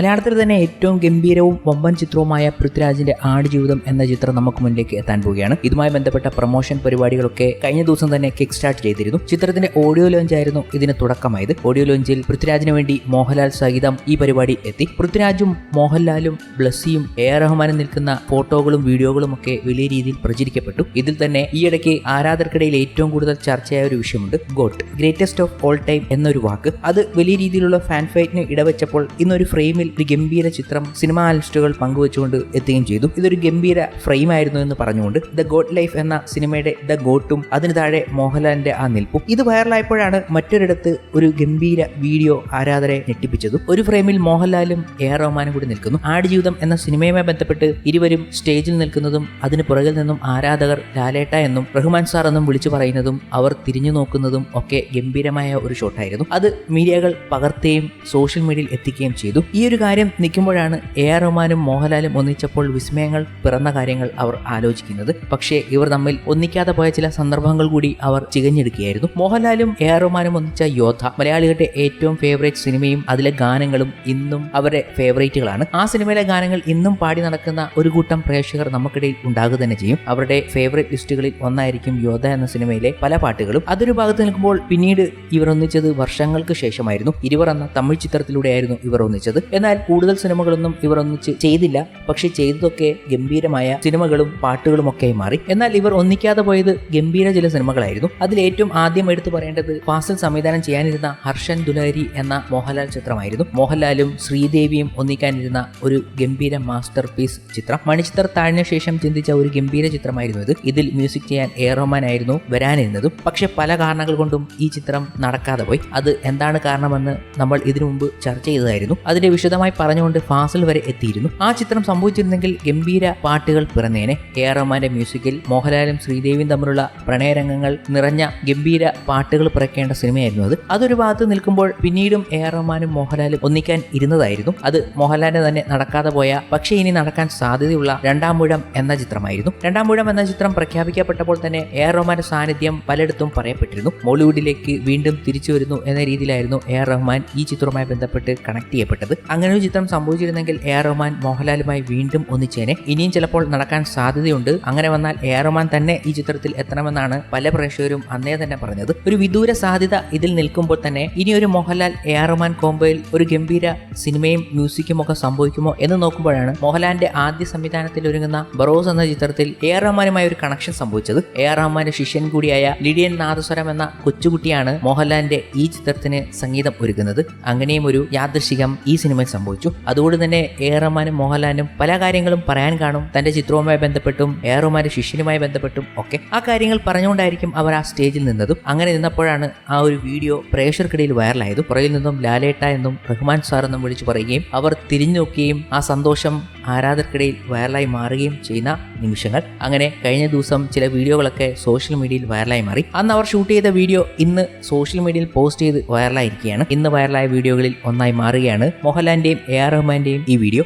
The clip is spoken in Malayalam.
മലയാളത്തിൽ തന്നെ ഏറ്റവും ഗംഭീരവും വമ്പൻ ചിത്രവുമായ പൃഥ്വിരാജിന്റെ ആടുജീവിതം എന്ന ചിത്രം നമുക്ക് മുന്നിലേക്ക് എത്താൻ പോവുകയാണ്. ഇതുമായി ബന്ധപ്പെട്ട പ്രൊമോഷൻ പരിപാടികളൊക്കെ കഴിഞ്ഞ ദിവസം തന്നെ കിക്ക് സ്റ്റാർട്ട് ചെയ്തിരുന്നു. ചിത്രത്തിന്റെ ഓഡിയോ ലോഞ്ച് ആയിരുന്നു ഇതിന് തുടക്കമായത്. ഓഡിയോ ലോഞ്ചിൽ പൃഥ്വിരാജിന് വേണ്ടി മോഹൻലാൽ സഹിതം ഈ പരിപാടി എത്തി. പൃഥ്വിരാജും മോഹൻലാലും ബ്ലസ്സിയും എ ആർ റഹ്മാനും നിൽക്കുന്ന ഫോട്ടോകളും വീഡിയോകളും ഒക്കെ വലിയ രീതിയിൽ പ്രചരിക്കപ്പെട്ടു. ഇതിൽ തന്നെ ഈയിടയ്ക്ക് ആരാധകർക്കിടയിൽ ഏറ്റവും കൂടുതൽ ചർച്ചയായ ഒരു വിഷയമുണ്ട്. GOAT greatest of all time എന്നൊരു വാക്ക്. അത് വലിയ രീതിയിലുള്ള ഫാൻ ഫൈറ്റിന് ഇടവെച്ചപ്പോൾ ഇന്നൊരു ഫ്രെയിമിൽ ഒരു ഗംഭീര ചിത്രം സിനിമാ ആലിസ്റ്റുകൾ പങ്കുവെച്ചുകൊണ്ട് എത്തുകയും ചെയ്തു. ഇതൊരു ഗംഭീര ഫ്രെയിം ആയിരുന്നു എന്ന് പറഞ്ഞുകൊണ്ട് ദ ഗോഡ് ലൈഫ് എന്ന സിനിമയുടെ ദ ഗോട്ടും അതിന് താഴെ മോഹൻലാലിന്റെ ആ നിൽപ്പും. ഇത് വൈറലായപ്പോഴാണ് മറ്റൊരിടത്ത് ഒരു ഗംഭീര വീഡിയോ ആരാധകരെ ഞെട്ടിപ്പിച്ചതും. ഒരു ഫ്രെയിമിൽ മോഹൻലാലും എ ആർ റഹ്മാനും കൂടി നിൽക്കുന്നു. ആടുജീവിതം എന്ന സിനിമയുമായി ബന്ധപ്പെട്ട് ഇരുവരും സ്റ്റേജിൽ നിൽക്കുന്നതും അതിന് പുറകിൽ നിന്നും ആരാധകർ ലാലേട്ട എന്നും റഹ്മാൻ സാർ എന്നും വിളിച്ചു പറയുന്നതും അവർ തിരിഞ്ഞു നോക്കുന്നതും ഒക്കെ ഗംഭീരമായ ഒരു ഷോട്ടായിരുന്നു അത് മീഡിയകൾ പകർത്തുകയും സോഷ്യൽ മീഡിയയിൽ എത്തിക്കുകയും ചെയ്തു. ഈ ഒരു കാര്യം നിൽക്കുമ്പോഴാണ് എ ആർ റഹ്മാനും മോഹൻലാലും ഒന്നിച്ചപ്പോൾ വിസ്മയങ്ങൾ പിറന്ന കാര്യങ്ങൾ അവർ ആലോചിക്കുന്നത്. പക്ഷേ ഇവർ തമ്മിൽ ഒന്നിക്കാതെ പോയ ചില സന്ദർഭങ്ങൾ കൂടി അവർ ചികഞ്ഞെടുക്കുകയായിരുന്നു. മോഹൻലാലും എ ആർ റഹ്മാനും ഒന്നിച്ച യോദ്ധ മലയാളികളുടെ ഏറ്റവും ഫേവറേറ്റ് സിനിമയും അതിലെ ഗാനങ്ങളും ഇന്നും അവരുടെ ഫേവറേറ്റുകളാണ് ആ സിനിമയിലെ ഗാനങ്ങൾ ഇന്നും പാടി നടക്കുന്ന ഒരു കൂട്ടം പ്രേക്ഷകർ നമുക്കിടയിൽ ഉണ്ടാകുക തന്നെ ചെയ്യും. അവരുടെ ഫേവറേറ്റ് ലിസ്റ്റുകളിൽ ഒന്നായിരിക്കും യോദ്ധ എന്ന സിനിമയിലെ പല പാട്ടുകളും. അതൊരു ഭാഗത്ത് നിൽക്കുമ്പോൾ പിന്നീട് ഇവർ ഒന്നിച്ചത് വർഷങ്ങൾക്ക് ശേഷമായിരുന്നു. ഇരുവർ എന്ന തമിഴ് ചിത്രത്തിലൂടെയായിരുന്നു ഇവർ ഒന്നിച്ചത്. എന്നാൽ കൂടുതൽ സിനിമകളൊന്നും ഇവർ ഒന്നിച്ച് ചെയ്തില്ല. പക്ഷെ ചെയ്തതൊക്കെ ഗംഭീരമായ സിനിമകളും പാട്ടുകളും ഒക്കെ മാറി. എന്നാൽ ഇവർ ഒന്നിക്കാതെ പോയത് ഗംഭീര ചില സിനിമകളായിരുന്നു. അതിൽ ഏറ്റവും ആദ്യം എടുത്തു പറയേണ്ടത് ഫാസിൽ സംവിധാനം ചെയ്യാനിരുന്ന ഹർഷൻ ദുലഹരി എന്ന മോഹൻലാൽ ചിത്രമായിരുന്നു. മോഹൻലാലും ശ്രീദേവിയും ഒന്നിക്കാനിരുന്ന ഒരു ഗംഭീര മാസ്റ്റർ പീസ് ചിത്രം. മണിച്ചിത്ര താഴ്ന്ന ശേഷം ചിന്തിച്ച ഒരു ഗംഭീര ചിത്രമായിരുന്നു ഇത്. ഇതിൽ മ്യൂസിക് ചെയ്യാൻ എ റഹ്മാൻ ആയിരുന്നു വരാനിരുന്നതും. പക്ഷെ പല കാരണങ്ങൾ കൊണ്ടും ഈ ചിത്രം നടക്കാതെ പോയി. അത് എന്താണ് കാരണമെന്ന് നമ്മൾ ഇതിനു മുമ്പ് ചർച്ച ചെയ്തതായിരുന്നു. അതിന്റെ വിശദമായി പറഞ്ഞുകൊണ്ട് ഫാസിൽ വരെ എത്തിയിരുന്നു. ആ ചിത്രം സംഭവിച്ചിരുന്നെങ്കിൽ ഗംഭീര പാട്ടുകൾ പിറന്നേനെ. എ ആർ റഹ്മാന്റെ മ്യൂസിക്കിൽ മോഹൻലാലും ശ്രീദേവിയും തമ്മിലുള്ള പ്രണയരംഗങ്ങൾ നിറഞ്ഞ ഗംഭീര പാട്ടുകൾ പിറക്കേണ്ട സിനിമയായിരുന്നു അത്. അതൊരു ഭാഗത്ത് നിൽക്കുമ്പോൾ പിന്നീടും എ ആർ റഹ്മാനും മോഹൻലാലും ഒന്നിക്കാൻ ഇരുന്നതായിരുന്നു. അത് മോഹൻലാലിന് തന്നെ നടക്കാതെ പോയ പക്ഷേ ഇനി നടക്കാൻ സാധ്യതയുള്ള രണ്ടാം മുഴം എന്ന ചിത്രമായിരുന്നു. രണ്ടാം മുഴം എന്ന ചിത്രം പ്രഖ്യാപിക്കപ്പെട്ടപ്പോൾ തന്നെ എ ആർ റഹ്മാന്റെ സാന്നിധ്യം പലയിടത്തും പറയപ്പെട്ടിരുന്നു. ബോളിവുഡിലേക്ക് വീണ്ടും തിരിച്ചു വരുന്നു എന്ന രീതിയിലായിരുന്നു എ ആർ റഹ്മാൻ ഈ ചിത്രവുമായി ബന്ധപ്പെട്ട് കണക്ട് ചെയ്യപ്പെട്ടത്. അങ്ങനെ ഒരു ചിത്രം സംഭവിച്ചിരുന്നെങ്കിൽ എ ആർ റഹ്മാൻ മോഹൻലാലുമായി വീണ്ടും ഒന്നിച്ചേനെ. ഇനിയും ചിലപ്പോൾ നടക്കാൻ സാധ്യതയുണ്ട്. അങ്ങനെ വന്നാൽ എ ആർ റഹ്മാൻ തന്നെ ഈ ചിത്രത്തിൽ എത്തണമെന്നാണ് പല പ്രേക്ഷകരും അന്നേ തന്നെ പറഞ്ഞത്. ഒരു വിദൂര സാധ്യത ഇതിൽ നിൽക്കുമ്പോൾ തന്നെ ഇനി ഒരു മോഹൻലാൽ എ ആർ റഹ്മാൻ കോംബോയിൽ ഒരു ഗംഭീര സിനിമയും മ്യൂസിക്കും ഒക്കെ സംഭവിക്കുമോ എന്ന് നോക്കുമ്പോഴാണ് മോഹൻലാലിന്റെ ആദ്യ സംവിധാനത്തിൽ ഒരുങ്ങുന്ന ബറോസ് എന്ന ചിത്രത്തിൽ എ ആർ റഹ്മാനുമായി ഒരു കണക്ഷൻ സംഭവിച്ചത്. എ ആർ റഹ്മാന്റെ ശിഷ്യൻ കൂടിയായ ലിഡിയൻ നാദസ്വരം എന്ന കൊച്ചുകുട്ടിയാണ് മോഹൻലാലിന്റെ ഈ ചിത്രത്തിന് സംഗീതം ഒരുക്കുന്നത്. അങ്ങനെയും ഒരു യാദൃശികം ഈ സിനിമയിൽ സംഭവിച്ചു. അതുകൊണ്ട് തന്നെ എ റഹ്മാനും മോഹൻലാലിനും പല കാര്യങ്ങളും പറയാൻ കാണും. തന്റെ ചിത്രവുമായി ബന്ധപ്പെട്ടും എ റഹ്മാന്റെ ശിഷ്യനുമായി ബന്ധപ്പെട്ടും ഒക്കെ ആ കാര്യങ്ങൾ പറഞ്ഞുകൊണ്ടായിരിക്കും അവർ ആ സ്റ്റേജിൽ നിന്നതും. അങ്ങനെ നിന്നപ്പോഴാണ് ആ ഒരു വീഡിയോ പ്രേക്ഷകർക്കിടയിൽ വൈറലായത്. പുറകിൽ നിന്നും ലാലേട്ട എന്നും റഹ്മാൻ സാർ എന്നും വിളിച്ചു പറയുകയും അവർ തിരിഞ്ഞു നോക്കുകയും ആ സന്തോഷം ആരാധകർക്കിടയിൽ വൈറലായി മാറുകയും ചെയ്യുന്ന നിമിഷങ്ങൾ. അങ്ങനെ കഴിഞ്ഞ ദിവസം ചില വീഡിയോകളൊക്കെ സോഷ്യൽ മീഡിയയിൽ വൈറലായി മാറി. അന്ന് അവർ ഷൂട്ട് ചെയ്ത വീഡിയോ ഇന്ന് സോഷ്യൽ മീഡിയയിൽ പോസ്റ്റ് ചെയ്ത് വൈറലായിരിക്കുകയാണ് ഇന്ന് വൈറലായ വീഡിയോകളിൽ ഒന്നായി മാറുകയാണ് മോഹൻലാലിന്റെയും എ ആർ റഹ്മാന്റെയും ഈ വീഡിയോ